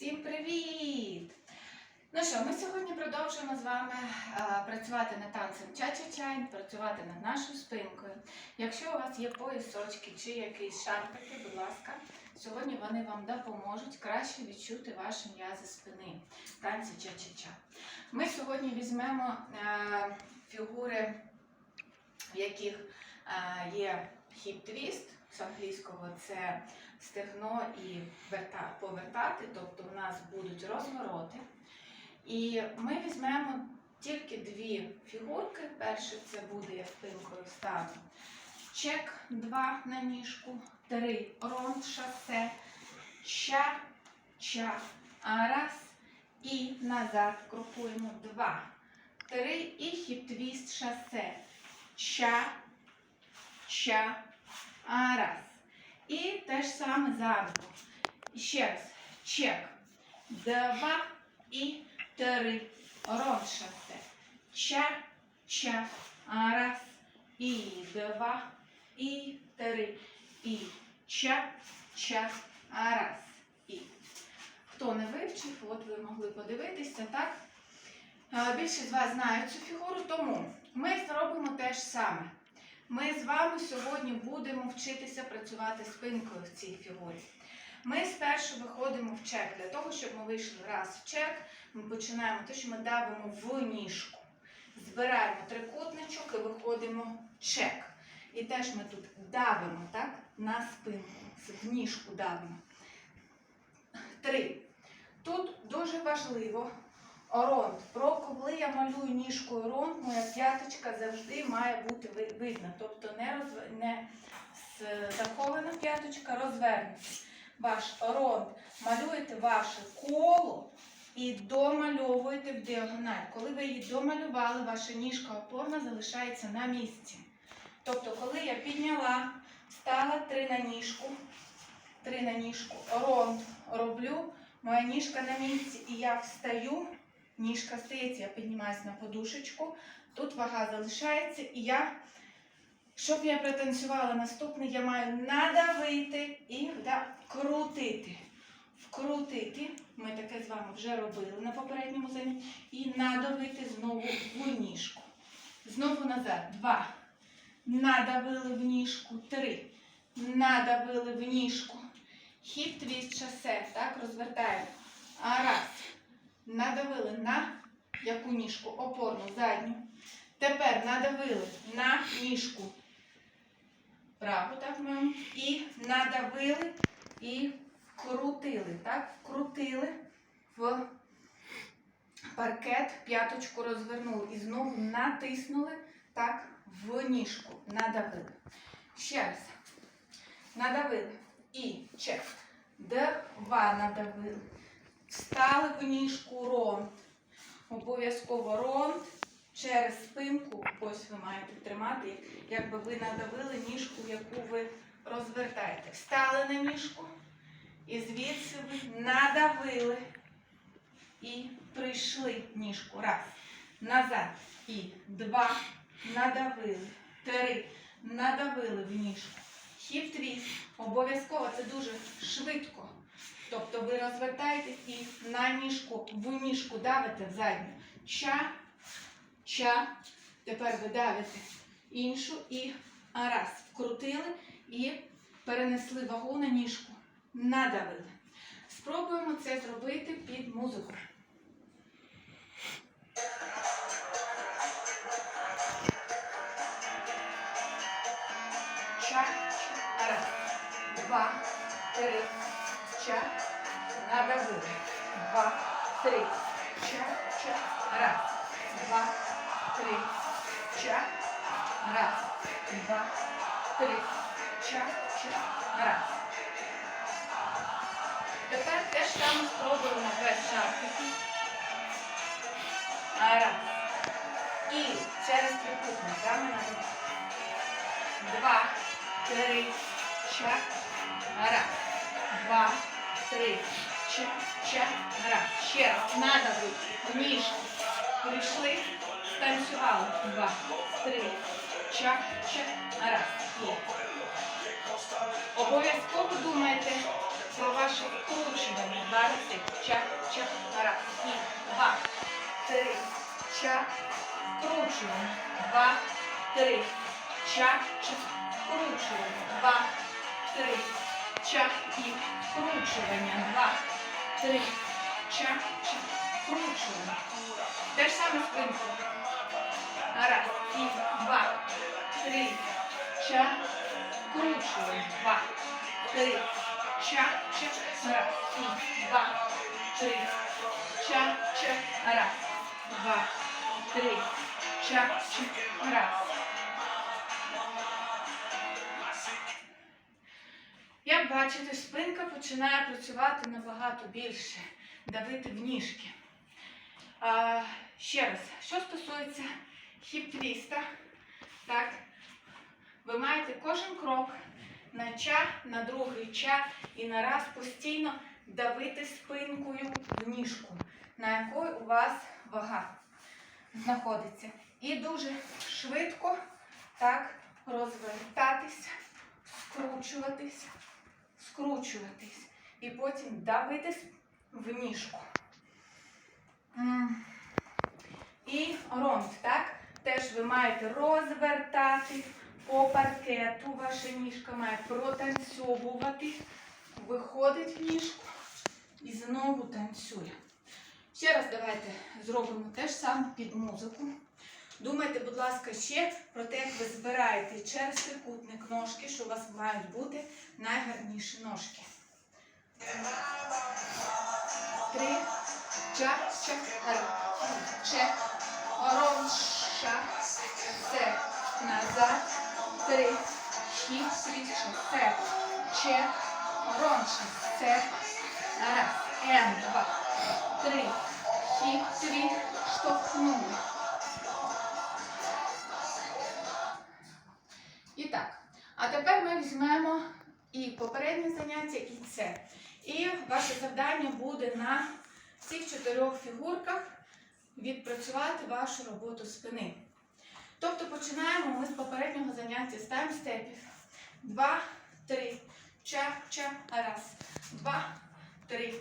Всім привіт! Ну що, ми сьогодні продовжуємо з вами е, працювати над танцем ча-ча-ча, працювати над нашою спинкою. Якщо у вас є поясочки чи якісь шарпики, будь ласка, сьогодні вони вам допоможуть краще відчути ваші м'язи спини танці ча-ча-ча. Ми сьогодні візьмемо е, фігури, в яких е, є хіп-твіст, з англійського це стегно і верта, повертати, тобто у нас будуть розвороти. І ми візьмемо тільки дві фігурки. Перше це буде я спинкою стану. Чек 2 на ніжку, 3 ронд шосе, ча, ча, а раз і назад крокуємо 2, 3 і хіп-твіст шосе, ча, а раз. І те ж саме заново. Ще раз. Чек. Два і три. Рон шосе. Ча, ча. Раз. І два. І три. І ча, ча. Раз. І. Хто не вивчив, от ви могли подивитися, так? А, Більшість з вас знають цю фігуру, тому ми зробимо те ж саме. Ми з вами сьогодні будемо вчитися працювати спинкою в цій фігурі. Ми спершу виходимо в чек. Для того, щоб ми вийшли раз в чек, ми починаємо те, що ми давимо в ніжку. Збираємо трикутничок і виходимо в чек. І теж ми тут давимо так, на спинку, в ніжку давимо. Три. Тут дуже важливо Оронт. Про коли я малюю ніжкою оронт, моя п'яточка завжди має бути видна. Тобто не, розв... не захована п'яточка, розвернута. Ваш оронт. Малюєте ваше коло і домальовуєте в діагональ. Коли ви її домалювали, ваша ніжка опорна залишається на місці. Тобто, коли я підняла, стала три на ніжку, три на ніжку, оронт роблю, моя ніжка на місці, і я встаю. Ніжка стається, я піднімаюся на подушечку. Тут вага залишається, і я, щоб я протанцювала наступне, я маю надавити і да, крутити. Вкрутити. Ми таке з вами вже робили на попередньому занятті. І надавити знову в ніжку. Знову назад. Два. Надавили в ніжку. Три. Надавили в ніжку. Хіп твіст шосе. Так, розвертаємо. А раз. Надавили на яку ніжку? Опорну, задню. Тепер надавили на ніжку праву, так маємо. І надавили і вкрутили. Так? Вкрутили в паркет, п'яточку розвернули і знову натиснули так в ніжку. Надавили. Ще раз. Надавили. І чек. Два надавили. Встали в ніжку ронт. Обов'язково ронт через спинку. Ось ви маєте тримати, якби ви надавили ніжку, яку ви розвертаєте. Встали на ніжку. І звідси ви надавили. І прийшли ніжку. Раз. Назад. І два. Надавили. Три. Надавили в ніжку. Хіп твіст. Обов'язково це дуже швидко. Тобто ви розвертаєтесь і на ніжку, в ніжку давите в задню. Ча, ча. Тепер ви давите іншу і раз. Вкрутили і перенесли вагу на ніжку. Надавили. Спробуємо це зробити під музику. Ча, ча. Раз, два, три, ча. Надавили. Два, три, ча, ча. Раз, два, три, ча. Раз, два, три, ча, ча. Раз. Тепер те ж саме спробуємо без шарфики. Раз. І через трикутник. Саме на Два, три, ча, раз. Два, три, Чара. Ще раз. Надо бути. Ніж. Прийшли. Танцювали. Два. Три. Ча. Чара. Є. Обов'язково думайте про ваше вкручування. Барси. Ча. Чара. Є. Два. Три. Ча. Вкручування. Два. Три. Ча. Ча. Вкручування. Два. Три. Ча. І вкручування. Два три, ча, ча, вкручуємо. Те ж саме спинку. Раз, і два, три, ча, вкручуємо. Два, три, ча, ча, раз, і два, три, ча, ча, раз, два, три, ча, ча, раз. Бачите, спинка починає працювати набагато більше, давити в ніжки. А, ще раз, що стосується хіп-твіста, так, ви маєте кожен крок на ча, на другий ча і на раз постійно давити спинкою в ніжку, на якої у вас вага знаходиться. І дуже швидко так розвертатися, скручуватись, скручуватись. І потім давити в ніжку. І ронд, так? Теж ви маєте розвертати по паркету. Ваша ніжка має протанцьовувати, виходить в ніжку і знову танцює. Ще раз давайте зробимо те ж саме під музику. Думайте, будь ласка, ще про те, як ви збираєте через трикутник ножки, що у вас мають бути найгарніші ножки. Три, ча, ча, ра, че, се, назад, три, хі, свіче, се, че, рон, ша, се, раз, ен, два, три, хі, три, штовхнули. Тепер ми візьмемо і попереднє заняття, і це. І ваше завдання буде на цих чотирьох фігурках відпрацювати вашу роботу спини. Тобто починаємо ми з попереднього заняття з таймстепів. Два, три, ча, ча, раз. Два, три,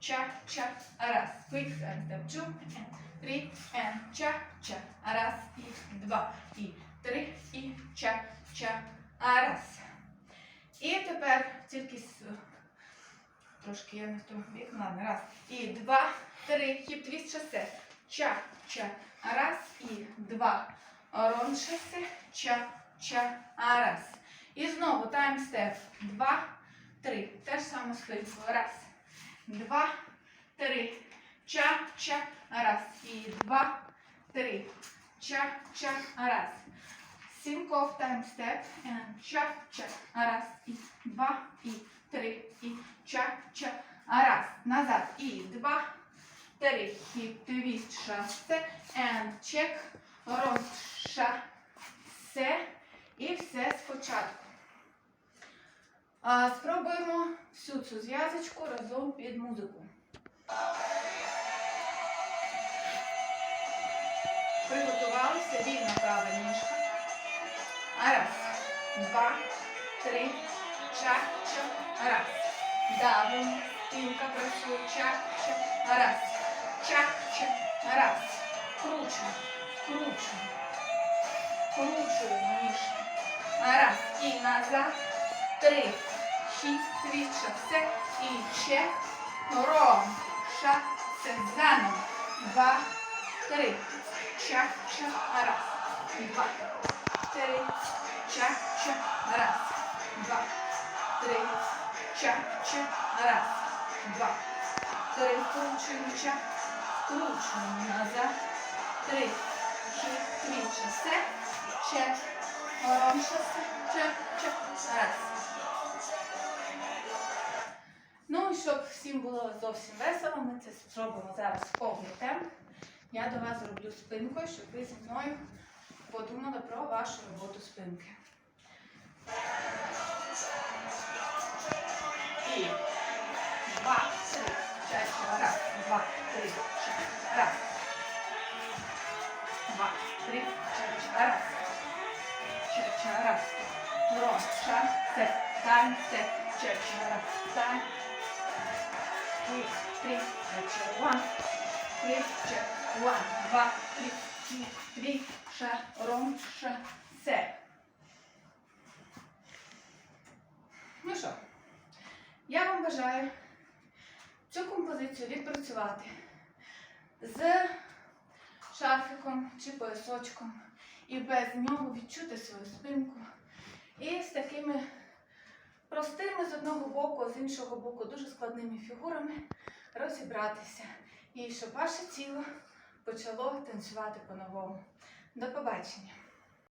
ча, ча, раз. Quick and step two, and three, and ча, ча, раз, і два, і три, і ча, ча, раз. І тепер тільки Трошки я не в тому бік. Ладно, раз. І два, три. Хіп твіст шосе. Ча, ча. Раз і два. Рон шосе. Ча, ча. Раз. І знову таймстеп. Два, три. Те ж саме спинку. Раз. Два, три. Ча, ча. Раз. І два, три. Ча, ча. Раз. Сінков таймстеп. Ча, ча. Раз. І два, і три. І ча, ча, раз, назад, і два, три, хіп, твіст, шасе, and check, ронд, шасе, і все спочатку. А, спробуємо всю цю зв'язочку разом під музику. Приготувалися, вільна права ніжка. Раз, два, три, ча, ча, раз. Давим, спинка працює, ча, ча, раз, ча, ча, раз. Кручуємо, кручуємо, кручуємо ніжки. Раз, і назад, три, шість, три, все, і чек, ром, ша, це заново. Два, три, ча, ча, раз, два, три, ча, ча, раз, два, три, ча, ча, раз, два, три, вкручуємо, ча, вкручуємо назад, три, хі, три, часе, чек, часе, чек, чек, раз. Ну і щоб всім було зовсім весело, ми це зробимо зараз повний темп. Я до вас зроблю спинкою, щоб ви зі мною подумали про вашу роботу спинки. І два, три, чаще, раз, два, три, чаще, раз. Два, три, чаще, раз. Чаще, раз. Се, тайм, се, чаще, раз, тайм. Two, three, чаще, one. три, ще. One, два, три, се. Ну що, я вам бажаю цю композицію відпрацювати з шарфиком чи поясочком і без нього відчути свою спинку. І з такими простими з одного боку, з іншого боку дуже складними фігурами розібратися. І щоб ваше тіло почало танцювати по-новому. До побачення!